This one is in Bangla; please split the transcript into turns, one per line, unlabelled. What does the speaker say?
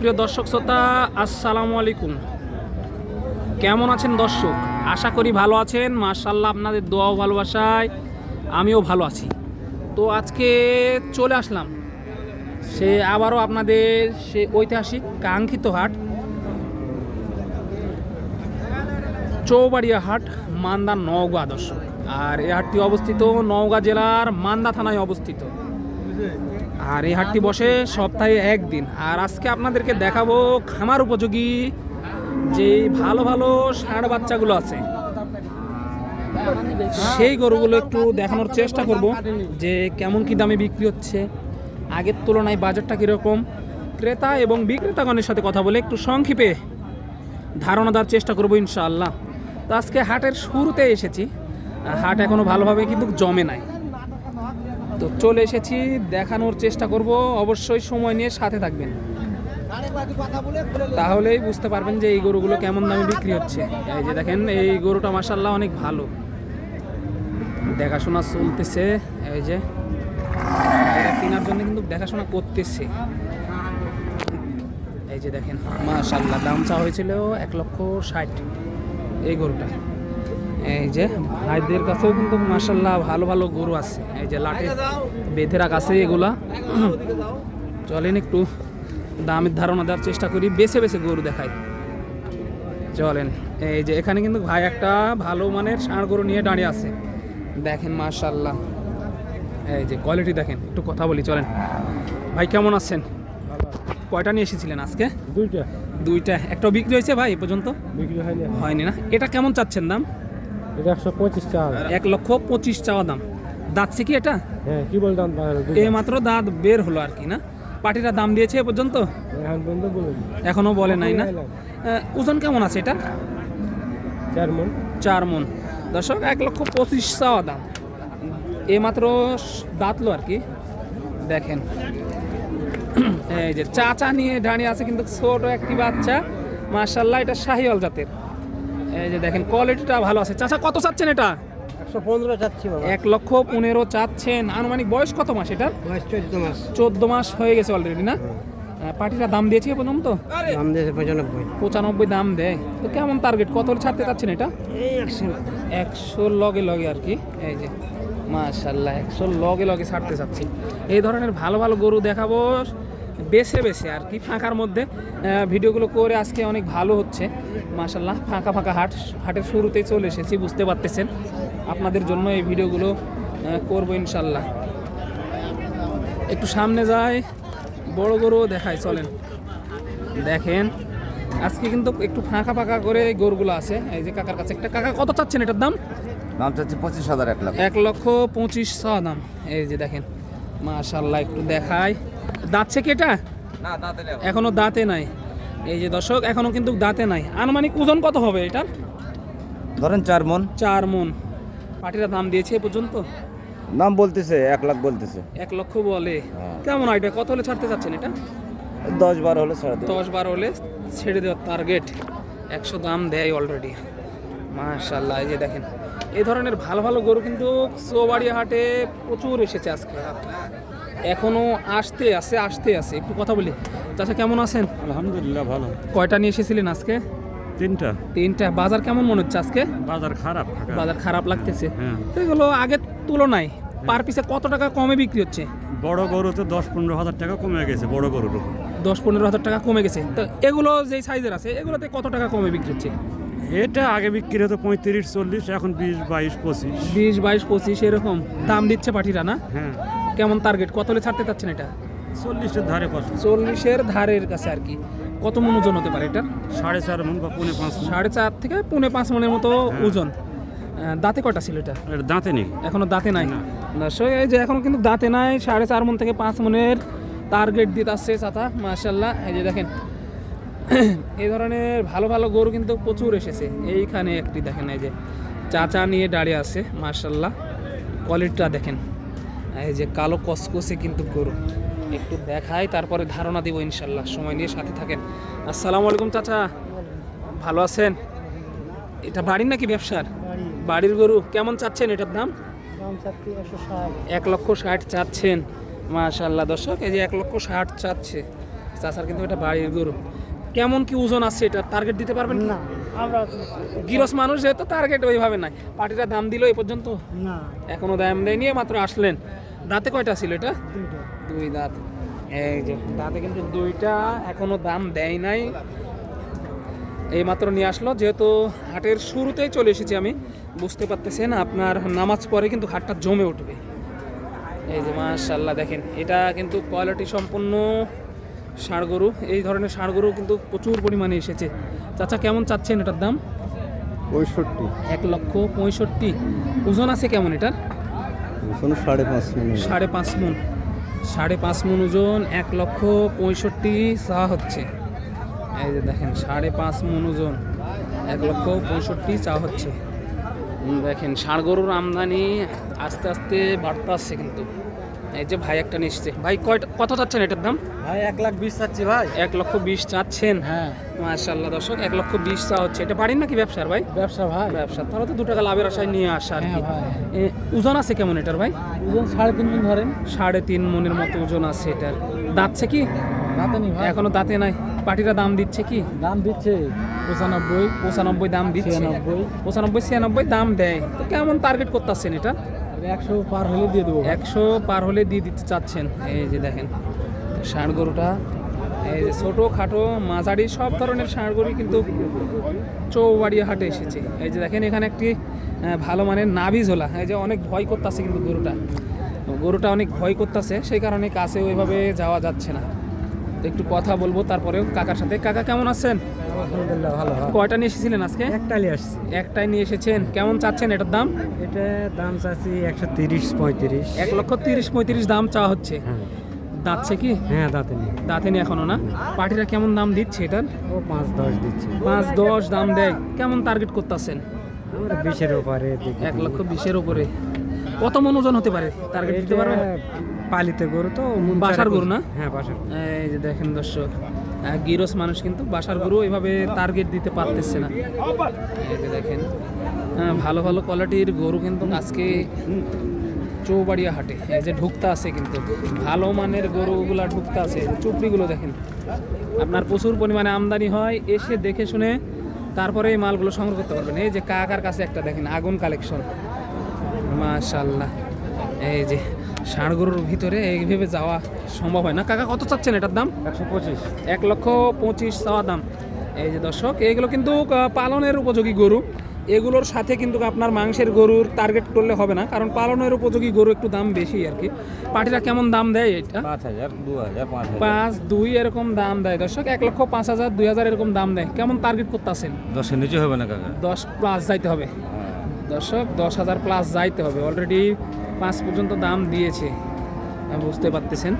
সুপ্রিয় দর্শক শ্রোতা, আসসালামু আলাইকুম। কেমন আছেন দর্শক? আশা করি ভালো আছেন। মার্শাল্লাহ আপনাদের দোয়াও ভালোবাসায়, আমিও ভালো আছি। তো আজকে চলে আসলাম। সে আবারও আপনাদের সে ঐতিহাসিক কাঙ্ক্ষিত হাট, চৌবাড়িয়া হাট, মান্দা নওগাঁ দর্শক। আর এই হাটটি অবস্থিত নওগাঁ জেলার মান্দা থানায় অবস্থিত। আর এই হাটটি বসে সপ্তাহে একদিন। আর আজকে আপনাদেরকে দেখাবো খামার উপযোগী যে ভালো ভালো ষাঁড় বাচ্চাগুলো আছে। সেই গরুগুলো একটু দেখানোর চেষ্টা করব যে কেমন কি দামে বিক্রি হচ্ছে। আগের তুলনায় বাজারটা কীরকম? ক্রেতা এবং বিক্রেতাগণের সাথে কথা বলে একটু সংক্ষেপে ধারণা দেওয়ার চেষ্টা করব ইনশাআল্লাহ। তো আজকে হাটের শুরুতে এসেছি। হাট এখনও ভালোভাবে কিন্তু জমে নাই। তো চলে এসেছি, দেখানোর চেষ্টা করব। অবশ্যই সময় নিয়ে সাথে থাকবেন। তাহলেই বুঝতে পারবেন যে এই গরুগুলো কেমন দামে বিক্রি হচ্ছে। এই যে দেখেন, এই গরুটা মাসাল্লাহ অনেক ভালো। দেখাশোনা চলতেছে, এই যে। কেনার জন্য কিন্তু দেখাশোনা করতেছে। এই যে দেখেন মাশাল্লাহ দাম চা হয়েছিল এক লক্ষ ষাট। এই গরুটা। এই যে ভাইদের কাছেও কিন্তু মাশাল্লাহ ভালো ভালো গরু আছে। এই যে লাটে বেঁধে আছে এগুলা। চলেন একটু দামের ধারণা দেওয়ার চেষ্টা করি বেছে বেছে গরু দেখাই। চলেন এই যে এখানে কিন্তু ভাই একটা ভালো মানের ষাঁড় গরু নিয়ে দাঁড়িয়ে আছে। দেখেন মাশাল্লাহ এই যে কোয়ালিটি দেখেন একটু কথা বলি চলেন। ভাই কেমন আছেন? কয়টা নিয়ে এসেছিলেন আজকে?
দুইটা।
দুইটা। একটা বিক্রি হয়েছে ভাই এ পর্যন্ত?
বিক্রি হয়নি।
হয়নি না? এটা কেমন চাচ্ছেন দাম?
এটা একশো পঁচিশ টাকা
এক লক্ষ পঁচিশ চাওয়া দাম। দাঁতছে কি এটা?
হ্যাঁ কি
মাত্র দাঁত বের হলো আর কি না? দাম দিয়েছে এ পর্যন্ত?
এখন
বলে নাই না? ওজন কেমন আছে এটা?
চার মন।
চার মন। দর্শক এক লক্ষ পঁচিশ চাওয়া দাম। এ মাত্র দাঁতলো আর কি। দেখেন। এই যে চাচা নিয়ে দাঁড়িয়ে আছে কিন্তু ছোট একটি বাচ্চা। মার্শাল্লাহ এটা শাহিওয়াল জাতের। এই যে দেখেন কোয়ালিটিটা ভালো আছে। চাচা কত চাচ্ছেন এটা?
একশো পনেরো যাচ্ছি
এক লক্ষ পনেরো চাচ্ছেন। আনুমানিক বয়স কত মাস এটা
চোদ্দ মাস।
হয়ে গেছে অলরেডি না? পার্টিটা দাম দিয়েছে এ পর্যন্ত?
দাম দিয়েছে পঁচানব্বই।
পঁচানব্বই দাম দেয়। তো কেমন টার্গেট কত ছাড়তে চাচ্ছেন এটা?
একশো।
লগে লগে আর কি। এই যে মাশাল্লাহ একশো লগে লগে ছাড়তে চাচ্ছি। এই ধরনের ভালো ভালো গরু দেখাবো। বেছে বেছে আর কি ফাঁকার মধ্যে ভিডিওগুলো করে আজকে অনেক ভালো হচ্ছে। মাশাল্লাহ ফাঁকা ফাঁকা হাট হাটের শুরুতেই চলে এসেছি বুঝতে পারতেছেন। আপনাদের জন্য এই ভিডিওগুলো করব ইনশাল্লাহ একটু সামনে যায় বড় গরুও দেখায় চলেন। দেখেন আজকে কিন্তু একটু ফাঁকা ফাঁকা করে এই গরুগুলো আছে। এই যে কাকার কাছে একটা কাকা কত চাচ্ছেন এটার দাম?
দাম চাচ্ছি পঁচিশ হাজার এক লাখ।
এক লক্ষ পঁচিশ ছ দাম। এই যে দেখেন মাশাল্লাহ একটু দেখাই। দাঁতছে কি এটা? এখনও। দাঁতে নাই। এই যে দর্শক এখনও কিন্তু দাঁতে নাই। আনুমানিক ওজন কত হবে এটার?
ধরেন চার মন।
চার মন। পাটিরা দাম দিয়েছে এ পর্যন্ত?
দাম বলতেছে এক লাখ বলতেছে।
এক লক্ষ বলে।
হ্যাঁ।
কেমন আইডিয়া কত হলে ছাড়তে চাচ্ছেন এটা?
দশ বারো হলে ছাড়া
দশ বারো হলে ছেড়ে দেওয়ার টার্গেট একশো দাম দেয় অলরেডি মাশাল্লাহ এই যে দেখেন। এই ধরনের ভালো ভালো গরু কিন্তু চৌবাড়িয়া হাটে প্রচুর এসেছে আজকে। এখনও আসতে আছে আসতে আছে। একটু কথা বলি। চাচা কেমন আছেন?
আলহামদুলিল্লাহ ভালো।
কয়টা নিয়ে এসেছিলেন আজকে?
তিনটা।
তিনটা। বাজার কেমন মনে হচ্ছে আজকে?
বাজার খারাপ
বাজার খারাপ লাগতেছে।
হ্যাঁ।
এগুলো আগের তুলনায় পার পিসে কত টাকা কমে বিক্রি হচ্ছে?
বড় গরু তো দশ পনেরো হাজার টাকা কমে গেছে বড় গরুর উপর।
দশ পনেরো হাজার টাকা কমে গেছে। তো এগুলো যেই সাইজের আছে এগুলোতে কত টাকা কমে বিক্রি হচ্ছে?
এটা আগে বিক্রি হতো পঁয়ত্রিশ চল্লিশ এখন বিশ বাইশ পঁচিশ।
বিশ বাইশ পঁচিশ এরকম। দাম দিচ্ছে পাঠিরা না?
হ্যাঁ।
কেমন টার্গেট কত হলে ছাড়তে চাচ্ছেন এটা?
চল্লিশের ধারে
চল্লিশের ধারের কাছে আর কি। কত মন ওজন হতে পারে এটা
সাড়ে চার মন বা পৌনে পাঁচ
সাড়ে চার থেকে পৌনে পাঁচ মনের মতো ওজন। দাঁতে কটা ছিল এটা?
দাঁতে নেই।
এখনও দাঁতে নাই?
না।
না এই যে এখনও কিন্তু দাঁতে নাই সাড়ে চার মন থেকে পাঁচ মনের টার্গেট দিতে আসছে চাচা মার্শাল্লাহ এই যে দেখেন এই ধরনের ভালো ভালো গরু কিন্তু প্রচুর এসেছে। এইখানে একটি দেখেন এই যে চাচা নিয়ে দাঁড়িয়ে আছে মার্শাল্লাহ কোয়ালিটিটা দেখেন। এই যে কালো কসকসে কিন্তু গরু। একটু দেখাই তারপরে ধারণা দিব ইনশাল্লাহ। সময় নিয়ে সাথে থাকেন। আসসালামু আলাইকুম চাচা। ভালো আছেন? এটা বাড়ির নাকি ব্যবসার? বাড়ির। গরু। কেমন চাচ্ছেন এটার দাম? এক লক্ষ ষাট চাচ্ছেন। মাশাল্লাহ দর্শক এই যে এক লক্ষ ষাট চাচ্ছে। চাচার কিন্তু এটা বাড়ির গরু। কেমন কি ওজন আছে এটা? টার্গেট দিতে পারবেন
না। আমরা
গিরস মানুষ যেহেতু টার্গেট ওইভাবে নাই। পার্টিটা দাম দিল এই পর্যন্ত?
না।
এখনও দাম দেয়নি মাত্র আসলেন। দাঁতে কয়টা ছিল এটা? দুই দাঁত। এই যে দাঁতে কিন্তু দুইটা এখনও দাম দেয় নাই। এই মাত্র নিয়ে আসলো যেহেতু হাটের শুরুতেই চলে এসেছি আমি বুঝতে পারতেছেন আপনার নামাজ পরে কিন্তু হাটটা জমে উঠবে। এই যে মাশাল্লাহ দেখেন এটা কিন্তু কোয়ালিটি সম্পন্ন ষাঁড় গরু এই ধরনের ষাঁড় গরু কিন্তু প্রচুর পরিমাণে এসেছে। চাচা কেমন চাচ্ছেন এটার দাম?
পঁয়ষট্টি।
এক লক্ষ পঁয়ষট্টি। ওজন আছে কেমন এটার?
শোনো সাড়ে পাঁচ মিনিট
সাড়ে পাঁচ মন। সাড়ে পাঁচ মন ওজন এক লক্ষ পঁয়ষট্টি চা হচ্ছে। এই যে দেখেন সাড়ে পাঁচ মন ওজন এক লক্ষ পঁয়ষট্টি চা হচ্ছে। দেখেন ষাঁড় গরুর আমদানি আস্তে আস্তে বাড়তে আসছে কিন্তু। এই যে ভাই একটা নিচ্ছে। ভাই কয়টা কত চাচ্ছেন এটার দাম?
ভাই এক লাখ বিশ চাচ্ছি ভাই।
এক লক্ষ বিশ চাচ্ছেন।
হ্যাঁ।
মাশাল্লাহ দর্শক এক লক্ষ বিশ চা হচ্ছে। এটা পারেন নাকি ব্যবসার ভাই?
ব্যবসা ভাই।
ব্যবসা। তাহলে তো দু টাকা লাভের আশায় নিয়ে আসা আর কি।
হ্যাঁ ভাই।
ওজন আছে কেমন এটার ভাই?
ওজন সাড়ে তিন দিন ধরেন।
সাড়ে তিন মনের মতো ওজন আছে এটার। দাঁতছে কি? এখনও দাঁতে নাই। পাটিরা দাম দিচ্ছে কি?
দাম দিচ্ছে পঁচানব্বই।
পঁচানব্বই দাম দিচ্ছে।
ছিয়ানব্বই।
পঁচানব্বই ছিয়ানব্বই দাম দেয়। তো কেমন টার্গেট করতেছেন এটা?
একশো পার হলে দিয়ে দেবো
একশো পার হলে দিয়ে দিতে চাচ্ছেন। এই যে দেখেন ষাঁড় গরুটা। এই যে ছোটো খাটো মাঝারি সব ধরনের ষাঁড় গরু কিন্তু চৌবাড়িয়া হাটে এসেছে। এই যে দেখেন এখানে একটি ভালো মানের নাভি ঝোলা। এই যে অনেক ভয় করতেছে কিন্তু গরুটা। গরুটা অনেক ভয় করতেছে সেই কারণে কাছে ওইভাবে যাওয়া যাচ্ছে না। তো একটু কথা বলব তারপরেও কাকার সাথে। কাকা কেমন আছেন?
আলহামদুলিল্লাহ ভালো
কয়টা নিয়ে এসেছিলেন আজকে?
একটালি আসছি।
একটাই নিয়ে এসেছেন। কেমন চাচ্ছেন এটার দাম?
এটা দাম চাচ্ছি একশো তিরিশ পঁয়ত্রিশ।
এক লক্ষ তিরিশ পঁয়ত্রিশ দাম চাওয়া হচ্ছে।
হ্যাঁ।
দাঁতছে কি?
হ্যাঁ দাঁতে নেই।
দাঁতে নি এখনও না? পার্টিরা কেমন দাম দিচ্ছে এটার?
ও পাঁচ দশ দিচ্ছে।
পাঁচ দশ দাম দেয়। কেমন টার্গেট করতেছেন?
আমরা বিশের দেখি।
এক লক্ষ বিশের উপরে। কত মন ওজন হতে পারে? টার্গেট দিতে পারবে
পালিত গরু তো
বাসার গরু। না?
হ্যাঁ বাসার।
এই যে দেখেন দর্শক গিরস মানুষ কিন্তু বাসার গরু এভাবে টার্গেট দিতে পারতেছে না। এই যে দেখেন হ্যাঁ, ভালো ভালো কোয়ালিটির গরু কিন্তু আজকে চৌবাড়িয়া হাটে। এই যে ঢুকতে আছে কিন্তু ভালো মানের গরুগুলা ঢুকতে আছে। চুপড়িগুলো দেখেন আপনার প্রচুর পরিমাণে আমদানি হয় এসে দেখে শুনে তারপরে এই মালগুলো সংগ্রহ করতে পারবেন। এই যে কাকার কাছে একটা দেখেন আগুন কালেকশন মাশাল্লাহ এই যে ষাঁড় গরুর ভিতরে এইভাবে যাওয়া সম্ভব হয় না। কাকা কত চাচ্ছেন এটার দাম?
একশো পঁচিশ।
এক লক্ষ পঁচিশ চাওয়া দাম। এই যে দর্শক এইগুলো কিন্তু পালনের উপযোগী গরু। এগুলোর সাথে কিন্তু আপনার মাংসের গরুর টার্গেট করলে হবে না কারণ পালনের উপযোগী গরু একটু দাম বেশি আর কি। পাটিরা কেমন দাম দেয় এটা?
পাঁচ হাজার দু হাজার
পাঁচ দুই এরকম দাম দেয়। দর্শক এক লক্ষ পাঁচ হাজার দুই হাজার এরকম দাম দেয়। কেমন টার্গেট করতেছেন?
দশের নিচে হবে না কাকা?
দশ প্লাস যাইতে হবে। দর্শক দশ হাজার প্লাস যাইতে হবে। অলরেডি পাঁচ পর্যন্ত দাম দিয়েছে। বুঝতে পারতেছেন?